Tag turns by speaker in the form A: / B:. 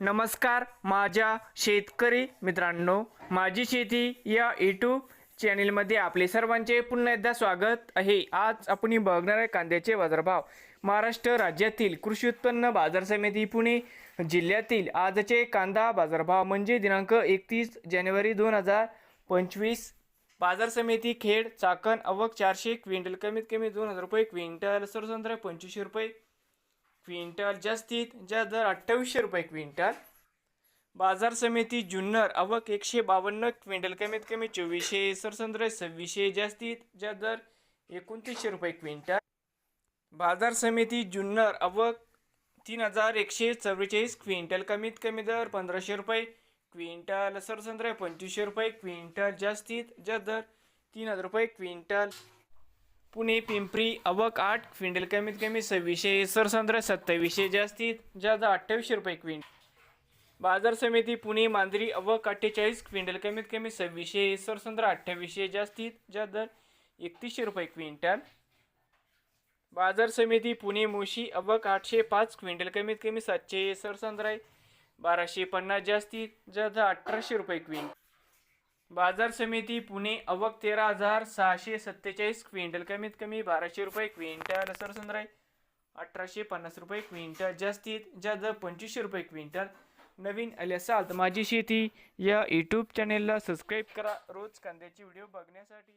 A: नमस्कार माझ्या शेतकरी मित्रांनो माझी शेती या यूट्यूब चॅनेलमध्ये आपले सर्वांचे पुन्हा एकदा स्वागत आहे. आज आपण बघणार आहे कांद्याचे बाजारभाव. महाराष्ट्र राज्यातील कृषी उत्पन्न बाजार समिती पुणे जिल्ह्यातील आजचे कांदा बाजारभाव म्हणजे दिनांक एकतीस जानेवारी दोन हजार पंचवीस. बाजार समिती खेड चाकण अवक चारशे क्विंटल कमीत कमी दोन हजार रुपये क्विंटल सरसंत्र पंचवीसशे रुपये. क्विंटल जास्तीत जास्त दर अठ्ठावीसशे रुपये क्विंटल. बाजार समिती जुन्नर आवक एकशे बावन्न क्विंटल कमीत कमी चोवीसशे सरसंद्र सव्वीसशे जास्तीत जास्त दर एकोणतीसशे रुपये क्विंटल. बाजार समिती जुन्नर आवक तीन हजार एकशे चव्वेचाळीस क्विंटल कमीत कमी दर पंधराशे रुपये क्विंटल सरसंद्र पंचवीसशे रुपये क्विंटल जास्तीत जास्त दर तीन हजार रुपये क्विंटल. पुणे पिंपरी अवक आठ क्विंटल कमीत कमी सव्वीसशे सरसंद्र सत्तावीसशे जास्तीत जास्त अठ्ठावीसशे रुपये क्विंटल. बाजार समिती पुणे मांजरी अवक अठ्ठेचाळीस क्विंटल कमीत कमी सव्वीसशे सरसंद्र अठ्ठावीसशे जास्तीत जास्त दर एकतीसशे रुपये क्विंटल. बाजार समिती पुणे मोशी अवक आठशे पाच क्विंटल कमीत कमी सातशे सरसंद्र बाराशे पन्नास जास्तीत जास्त अठराशे रुपये क्विंटल. बाजार समिती पुणे अवक तेरा हजार सहाशे सत्तेचाळीस क्विंटल. कमीत कमी बाराशे रुपये क्विंटल. सरसंद्राय अठराशे पन्नास रुपये क्विंटल. जास्तीत जास्त पंचवीसशे रुपये क्विंटल. नवीन आले असाल तर माझी शेती या यूट्यूब चॅनेलला सबस्क्राईब करा. रोज कांद्याचे व्हिडिओ बघण्यासाठी.